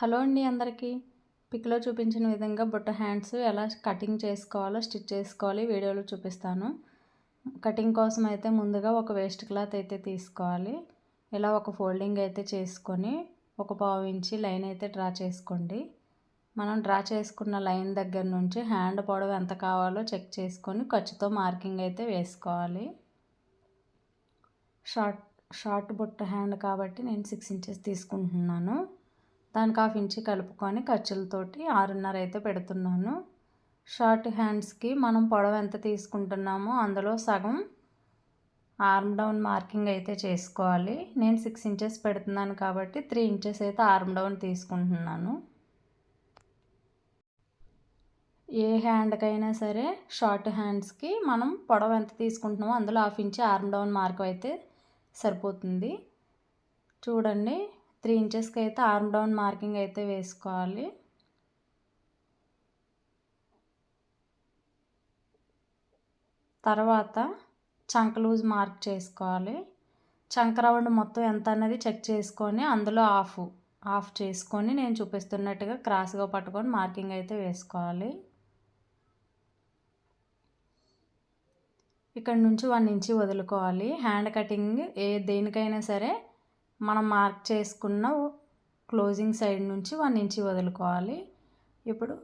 Hello అండి అందరికీ. పిక్లో చూపించిన విధంగా బుట్ట హ్యాండ్స్ ఎలా కటింగ్ చేసుకోవాలో స్టిచ్ చేసుకోవాలి వీడియోలో చూపిస్తాను. కటింగ్ కోసం అయితే ముందుగా ఒక వేస్ట్ క్లాత్ అయితే తీసుకోవాలి. ఇలా ఒక ఫోల్డింగ్ అయితే చేసుకొని ఒక పావు ఇంచి లైన్ అయితే డ్రా చేసుకోండి. మనం డ్రా చేసుకున్న లైన్ దగ్గర నుంచి హ్యాండ్ పొడవు ఎంత కావాలో చెక్ చేసుకొని ఖర్చుతో మార్కింగ్ అయితే వేసుకోవాలి. షార్ట్ షార్ట్ బుట్ట హ్యాండ్ కాబట్టి నేను సిక్స్ ఇంచెస్ తీసుకుంటున్నాను. దానికి హాఫ్ ఇంచి కలుపుకొని ఖర్చులతోటి ఆరున్నర అయితే పెడుతున్నాను. షార్ట్ హ్యాండ్స్కి మనం పొడవు ఎంత తీసుకుంటున్నామో అందులో సగం ఆర్మ్ డౌన్ మార్కింగ్ అయితే చేసుకోవాలి. నేను సిక్స్ ఇంచెస్ పెడుతున్నాను కాబట్టి త్రీ ఇంచెస్ అయితే ఆర్మ్ డౌన్ తీసుకుంటున్నాను. ఏ హ్యాండ్కైనా సరే షార్ట్ హ్యాండ్స్కి మనం పొడవు ఎంత తీసుకుంటున్నామో అందులో half inch arm down mark అయితే సరిపోతుంది. చూడండి త్రీ ఇంచెస్కి అయితే ఆర్మ్ డౌన్ మార్కింగ్ అయితే వేసుకోవాలి. తర్వాత చంక లూజ్ మార్క్ చేసుకోవాలి. చంక రౌండ్ మొత్తం ఎంత అన్నది చెక్ చేసుకొని అందులో ఆఫ్ ఆఫ్ చేసుకొని నేను చూపిస్తున్నట్టుగా క్రాస్గా పట్టుకొని మార్కింగ్ అయితే వేసుకోవాలి. ఇక్కడ నుంచి వన్ ఇంచి వదులుకోవాలి. హ్యాండ్ కటింగ్ ఏ దేనికైనా సరే మనం మార్క్ చేసుకున్న క్లోజింగ్ సైడ్ నుంచి వన్ ఇంచి వదులుకోవాలి. ఇప్పుడు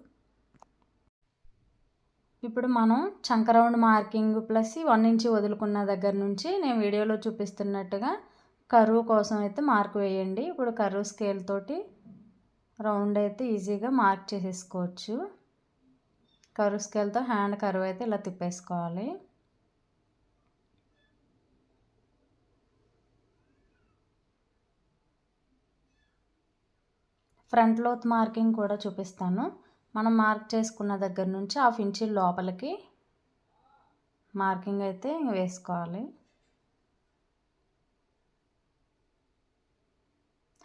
ఇప్పుడు మనం చంక round marking plus one inch వదులుకున్న దగ్గర నుంచి నేను వీడియోలో చూపిస్తున్నట్టుగా కరువు కోసం అయితే మార్క్ వేయండి. ఇప్పుడు కరువు స్కేల్ తోటి రౌండ్ అయితే ఈజీగా మార్క్ చేసేసుకోవచ్చు. కరువు స్కేల్తో హ్యాండ్ కరువు అయితే ఇలా తిప్పేసుకోవాలి. ఫ్రంట్ లోత్ మార్కింగ్ కూడా చూపిస్తాను. మనం మార్క్ చేసుకున్న దగ్గర నుంచి హాఫ్ ఇంచ్ లోపలికి మార్కింగ్ అయితే వేసుకోవాలి.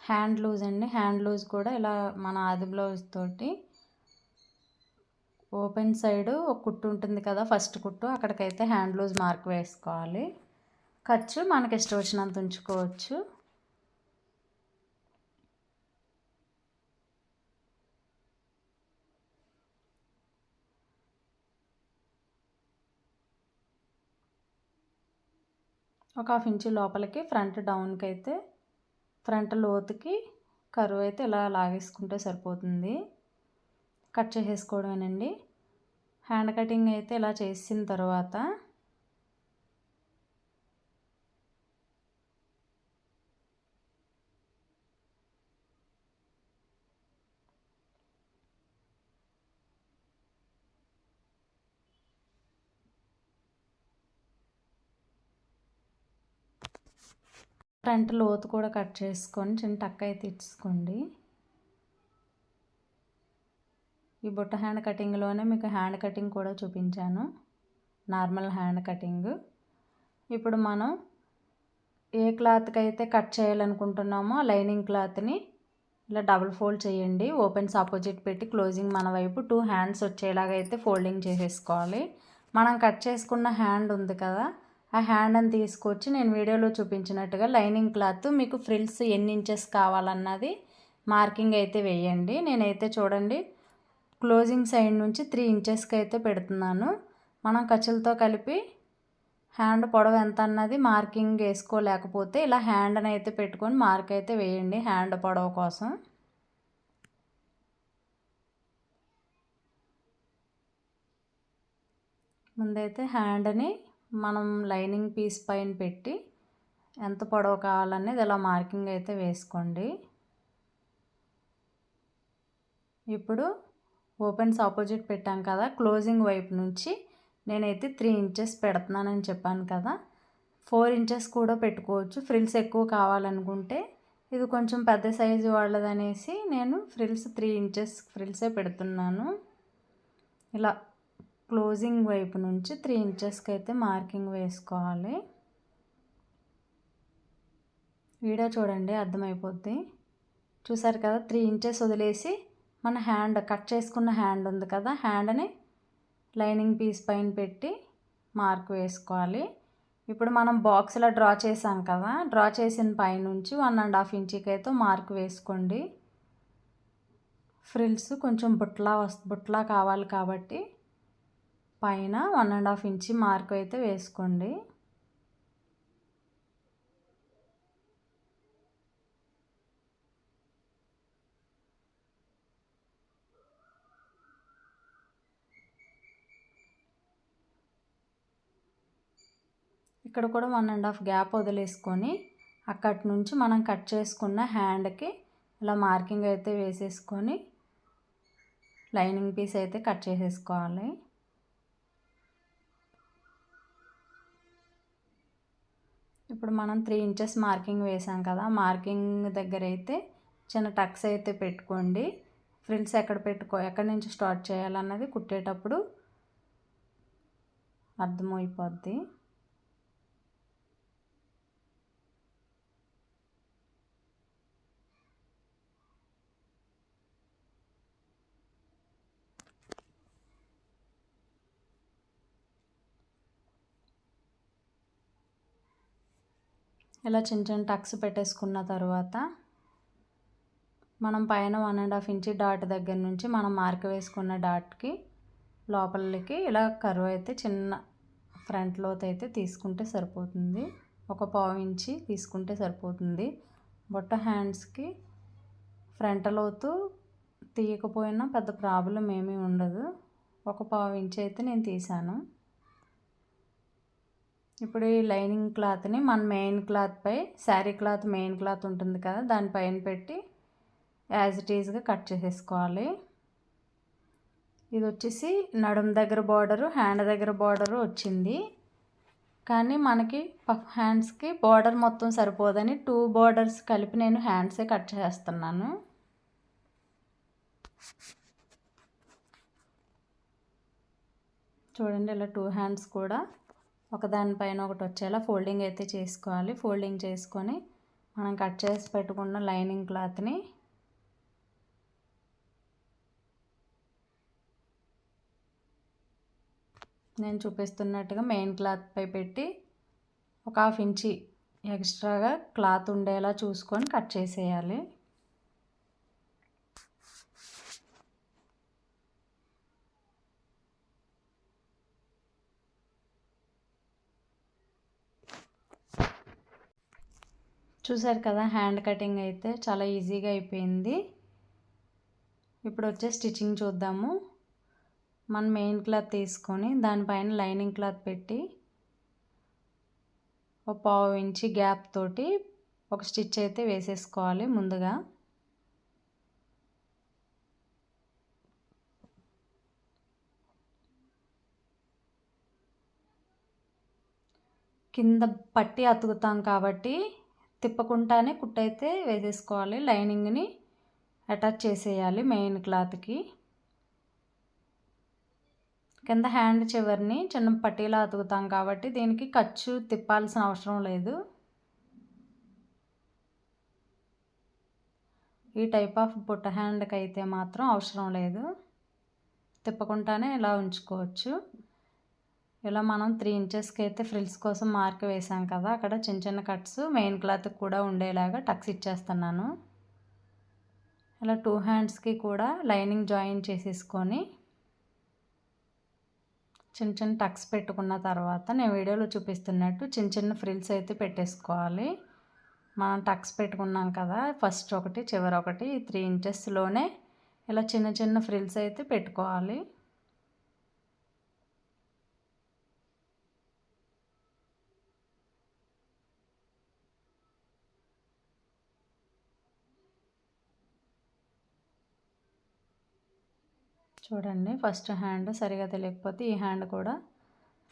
హ్యాండ్ లూజ్ అండి. హ్యాండ్ లూజ్ కూడా ఇలా మన ఆది బ్లౌజ్ తోటి ఓపెన్ సైడ్ ఒక కుట్టు ఉంటుంది కదా ఫస్ట్ కుట్టు. అక్కడికైతే హ్యాండ్ లూజ్ మార్క్ వేసుకోవాలి. ఖర్చు మనకి ఇష్టం వచ్చినంత ఉంచుకోవచ్చు. ఒక హాఫ్ ఇంచు లోపలికి ఫ్రంట్ డౌన్కి అయితే ఫ్రంట్ లోతుకి కరువు అయితే ఇలా లాగేసుకుంటే సరిపోతుంది. కట్ చేసేసుకోవడమేనండి. హ్యాండ్ కటింగ్ అయితే ఇలా చేసిన తర్వాత ఫ్రంట్ లోతు కూడా కట్ చేసుకొని చిన్న టక్ అయితే ఇచ్చుకోండి ఈ బుట్ట హ్యాండ్ కటింగ్లోనే మీకు హ్యాండ్ కటింగ్ కూడా చూపించాను. Normal hand cutting. ఇప్పుడు మనం ఏ క్లాత్కి అయితే కట్ చేయాలనుకుంటున్నామో లైనింగ్ క్లాత్ని ఇలా డబుల్ ఫోల్డ్ చేయండి. ఓపెన్స్ ఆపోజిట్ పెట్టి క్లోజింగ్ మన వైపు టూ హ్యాండ్స్ వచ్చేలాగా అయితే ఫోల్డింగ్ చేసేసుకోవాలి. మనం కట్ చేసుకున్న హ్యాండ్ ఉంది కదా ఆ హ్యాండ్ అని తీసుకొచ్చి నేను వీడియోలో చూపించినట్టుగా లైనింగ్ క్లాత్ మీకు ఫ్రిల్స్ ఎన్ని ఇంచెస్ కావాలన్నది మార్కింగ్ అయితే వేయండి. నేనైతే చూడండి క్లోజింగ్ సైడ్ నుంచి త్రీ ఇంచెస్కి అయితే పెడుతున్నాను. మనం ఖర్చులతో కలిపి హ్యాండ్ పొడవు ఎంత అన్నది మార్కింగ్ వేసుకోలేకపోతే ఇలా హ్యాండ్ని అయితే పెట్టుకొని మార్క్ అయితే వేయండి హ్యాండ్ పొడవు కోసం. ముందైతే హ్యాండ్ని మనం లైనింగ్ పీస్ పైన పెట్టి ఎంత పొడవు కావాలనేది ఇలా మార్కింగ్ అయితే వేసుకోండి. ఇప్పుడు ఓపెన్స్ ఆపోజిట్ పెట్టాం కదా క్లోజింగ్ వైపు నుంచి నేనైతే త్రీ ఇంచెస్ పెడుతున్నానని చెప్పాను కదా. ఫోర్ ఇంచెస్ కూడా పెట్టుకోవచ్చు ఫ్రిల్స్ ఎక్కువ కావాలనుకుంటే. ఇది కొంచెం పెద్ద సైజు వాళ్ళదనేసి నేను ఫ్రిల్స్ త్రీ ఇంచెస్ ఫ్రిల్సే పెడుతున్నాను. ఇలా క్లోజింగ్ వైపు నుంచి త్రీ ఇంచెస్కి అయితే మార్కింగ్ వేసుకోవాలి. వీడియో చూడండి అర్థమైపోద్ది. చూసారు కదా త్రీ ఇంచెస్ వదిలేసి మన హ్యాండ్ కట్ చేసుకున్న హ్యాండ్ ఉంది కదా హ్యాండ్ని లైనింగ్ పీస్ పైన పెట్టి మార్క్ వేసుకోవాలి. ఇప్పుడు మనం బాక్స్లో డ్రా చేసాం కదా డ్రా చేసిన పైనుంచి వన్ అండ్ హాఫ్ ఇంచుకి అయితే మార్క్ వేసుకోండి. ఫ్రిల్స్ కొంచెం బుట్లా వస్ బుట్లా కావాలి కాబట్టి పైన one and half inch mark అయితే వేసుకోండి. ఇక్కడ కూడా వన్ అండ్ హాఫ్ గ్యాప్ వదిలేసుకొని అక్కడి నుంచి మనం కట్ చేసుకున్న హ్యాండ్కి ఇలా మార్కింగ్ అయితే వేసేసుకొని లైనింగ్ పీస్ అయితే కట్ చేసేసుకోవాలి. ఇప్పుడు మనం త్రీ ఇంచెస్ మార్కింగ్ వేసాం కదా మార్కింగ్ దగ్గర అయితే చిన్న టక్స్ అయితే పెట్టుకోండి. ఫ్రిల్స్ ఎక్కడ పెట్టుకో ఎక్కడి నుంచి స్టార్ట్ చేయాలన్నది కుట్టేటప్పుడు అర్థమైపోద్ది ఇలా చిన్న చిన్న టక్స్ పెట్టేసుకున్న తర్వాత మనం పైన one and half inch dot దగ్గర నుంచి మనం మార్క్ వేసుకున్న డాట్కి లోపలికి ఇలా కరువు అయితే చిన్న ఫ్రంట్ లోత్ అయితే తీసుకుంటే సరిపోతుంది. ఒక పావు ఇంచి తీసుకుంటే సరిపోతుంది. బొట్ట హ్యాండ్స్కి ఫ్రంట్ లోతు తీయకపోయినా పెద్ద ప్రాబ్లం ఏమీ ఉండదు. ఒక పావు ఇంచి అయితే నేను తీసాను ఇప్పుడు ఈ లైనింగ్ క్లాత్ని మన మెయిన్ క్లాత్పై శారీ క్లాత్ మెయిన్ క్లాత్ ఉంటుంది కదా దానిపైన పెట్టి యాజ్ ఇట్ ఈజ్గా కట్ చేసేసుకోవాలి. ఇది వచ్చేసి నడుం దగ్గర బార్డరు హ్యాండ్ దగ్గర బార్డరు వచ్చింది. కానీ మనకి పఫ్ హ్యాండ్స్కి బార్డర్ మొత్తం సరిపోదని టూ బార్డర్స్ కలిపి నేను హ్యాండ్సే కట్ చేస్తున్నాను. చూడండి ఇలా టూ హ్యాండ్స్ కూడా ఒకదానిపైన ఒకటి వచ్చేలా ఫోల్డింగ్ అయితే చేసుకోవాలి. ఫోల్డింగ్ చేసుకొని మనం కట్ చేసి పెట్టుకున్న లైనింగ్ క్లాత్ని నేను చూపిస్తున్నట్టుగా మెయిన్ క్లాత్పై పెట్టి ఒక హాఫ్ ఇంచి ఎక్స్ట్రాగా క్లాత్ ఉండేలా చూసుకొని కట్ చేసేయాలి. చూసారు కదా హ్యాండ్ కటింగ్ అయితే చాలా ఈజీగా అయిపోయింది. ఇప్పుడు వచ్చే స్టిచ్చింగ్ చూద్దాము. మనం మెయిన్ క్లాత్ తీసుకొని దానిపైన లైనింగ్ క్లాత్ పెట్టి ఒక పావు ఇంచి గ్యాప్ తోటి ఒక స్టిచ్ అయితే వేసేసుకోవాలి ముందుగా. కింద పట్టి అతుకుతాం కాబట్టి తిప్పకుండానే కుట్టయితే వేసేసుకోవాలి. లైనింగ్ని అటాచ్ చేసేయాలి మెయిన్ క్లాత్కి. కింద హ్యాండ్ చివరిని చిన్న పట్టీలా అతుకుతాం కాబట్టి దీనికి ఖర్చు తిప్పాల్సిన అవసరం లేదు. ఈ టైప్ ఆఫ్ బుట్ట హ్యాండ్కి అయితే మాత్రం అవసరం లేదు. తిప్పకుండానే ఇలా ఉంచుకోవచ్చు. ఇలా మనం త్రీ ఇంచెస్కి అయితే ఫ్రిల్స్ కోసం మార్క్ వేసాం కదా అక్కడ చిన్న చిన్న కట్స్ మెయిన్ క్లాత్ కూడా ఉండేలాగా టక్స్ ఇచ్చేస్తున్నాను. ఇలా టూ హ్యాండ్స్కి కూడా లైనింగ్ జాయిన్ చేసేసుకొని చిన్న చిన్న టక్స్ పెట్టుకున్న తర్వాత నేను వీడియోలో చూపిస్తున్నట్టు చిన్న చిన్న ఫ్రిల్స్ అయితే పెట్టేసుకోవాలి. మనం టక్స్ పెట్టుకున్నాం కదా ఫస్ట్ ఒకటి చివరి ఒకటి త్రీ ఇంచెస్లోనే ఇలా చిన్న చిన్న ఫ్రిల్స్ అయితే పెట్టుకోవాలి. చూడండి. ఫస్ట్ హ్యాండ్ సరిగా తెలియకపోతే ఈ హ్యాండ్ కూడా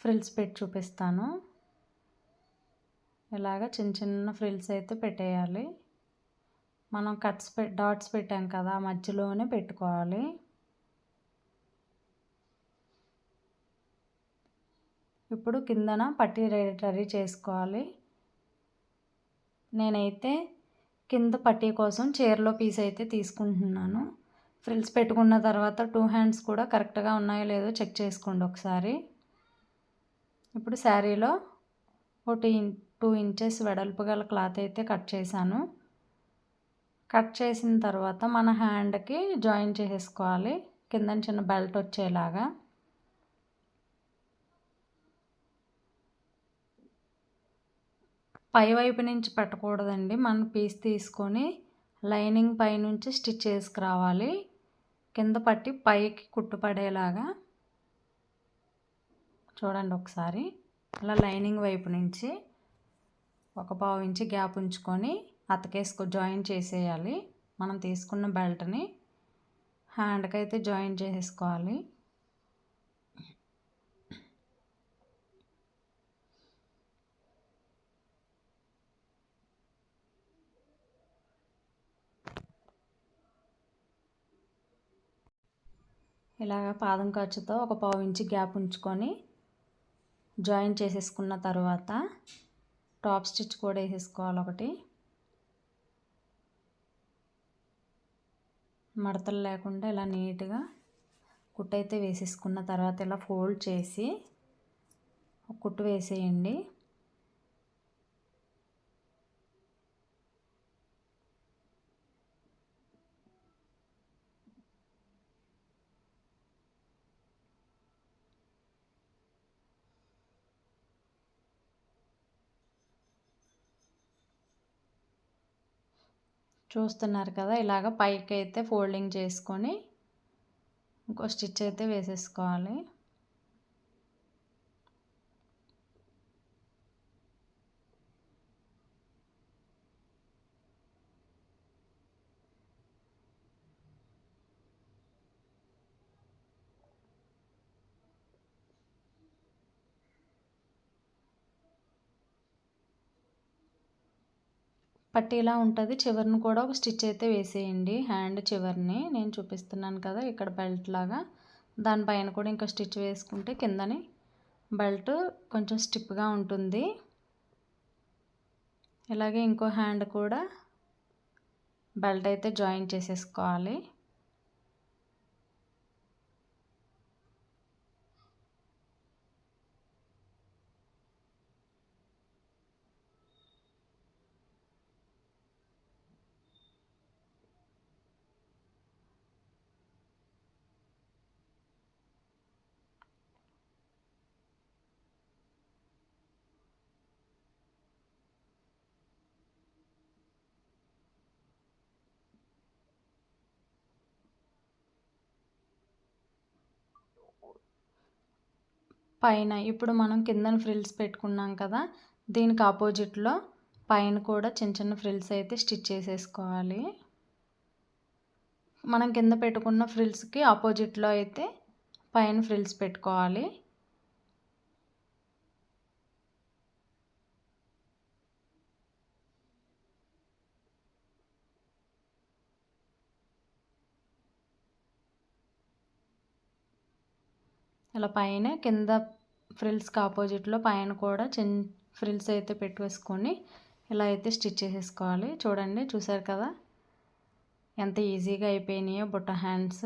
ఫ్రిల్స్ పెట్టి చూపిస్తాను. ఇలాగ చిన్న చిన్న ఫ్రిల్స్ అయితే పెట్టేయాలి. మనం కట్స్ పె డాట్స్ పెట్టాం కదా మధ్యలోనే పెట్టుకోవాలి. ఇప్పుడు కిందన పట్టీ రెడీ చేసుకోవాలి. నేనైతే కింద పట్టీ కోసం చీరలో పీస్ అయితే తీసుకుంటున్నాను. ఫ్రిల్స్ పెట్టుకున్న తర్వాత టూ హ్యాండ్స్ కూడా కరెక్ట్గా ఉన్నాయో లేదో చెక్ చేసుకోండి ఒకసారి. ఇప్పుడు శారీలో ఒకటి టూ ఇంచెస్ వెడల్పు గల క్లాత్ అయితే కట్ చేశాను. కట్ చేసిన తర్వాత మన హ్యాండ్కి జాయిన్ చేసేసుకోవాలి. కింద చిన్న బెల్ట్ వచ్చేలాగా. పై వైపు నుంచి పెట్టకూడదండి. మనం పీస్ తీసుకొని లైనింగ్ పైనుంచి స్టిచ్ చేసుకురావాలి కింద పట్టి పైకి కుట్టుపడేలాగా చూడండి ఒకసారి. అలా లైనింగ్ వైపు నుంచి ఒక పావు ఇంచి గ్యాప్ ఉంచుకొని అతకేసుకో జాయిన్ చేసేయాలి. మనం తీసుకున్న బెల్ట్ని హ్యాండ్కి అయితే జాయిన్ చేసేసుకోవాలి. ఇలాగ పాదం ఖర్చుతో ఒక పావు ఇంచి గ్యాప్ ఉంచుకొని జాయిన్ చేసేసుకున్న తర్వాత టాప్ స్టిచ్ కూడా వేసేసుకోవాలి ఒకటి. మడతలు లేకుండా ఇలా నీట్గా కుట్టయితే వేసేసుకున్న తర్వాత ఇలా ఫోల్డ్ చేసి కుట్టు వేసేయండి. చూస్తున్నారు కదా ఇలాగ పైకి అయితే ఫోల్డింగ్ చేసుకొని ఇంకో స్టిచ్ అయితే వేసేసుకోవాలి. పట్టీలా ఉంటుంది. చివరిని కూడా ఒక స్టిచ్ అయితే వేసేయండి. హ్యాండ్ చివరిని నేను చూపిస్తున్నాను కదా ఇక్కడ బెల్ట్ లాగా. దానిపైన కూడా ఇంకా స్టిచ్ వేసుకుంటే కిందని బెల్ట్ కొంచెం స్టిప్గా ఉంటుంది. ఇలాగే ఇంకో హ్యాండ్ కూడా బెల్ట్ అయితే జాయిన్ చేసేసుకోవాలి. పైన ఇప్పుడు మనం కిందన ఫ్రిల్స్ పెట్టుకున్నాం కదా దీనికి ఆపోజిట్లో పైన కూడా చిన్న చిన్న ఫ్రిల్స్ అయితే స్టిచ్ చేసేసుకోవాలి. మనం కింద పెట్టుకున్న ఫ్రిల్స్కి ఆపోజిట్లో అయితే పైన ఫ్రిల్స్ పెట్టుకోవాలి. ఇలా పైన కింద ఫ్రిల్స్కి ఆపోజిట్లో పైన కూడా చిన్న ఫ్రిల్స్ అయితే పెట్టేసుకొని ఇలా అయితే స్టిచ్ చేసేసుకోవాలి. చూడండి చూసారు కదా? ఎంత ఈజీగా అయిపోయినాయో బుట్ట హ్యాండ్స్.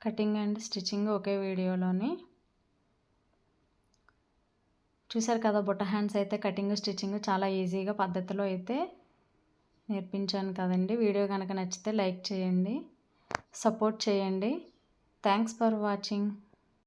కటింగ్ అండ్ స్టిచ్చింగ్ ఒకే వీడియోలోని. చూసారు కదా బుట్ట హ్యాండ్స్ అయితే కటింగ్ స్టిచ్చింగ్ చాలా ఈజీగా పద్ధతిలో అయితే నేర్పించాను కదండి. వీడియో కనుక నచ్చితే లైక్ చేయండి సపోర్ట్ చేయండి. Thanks for watching.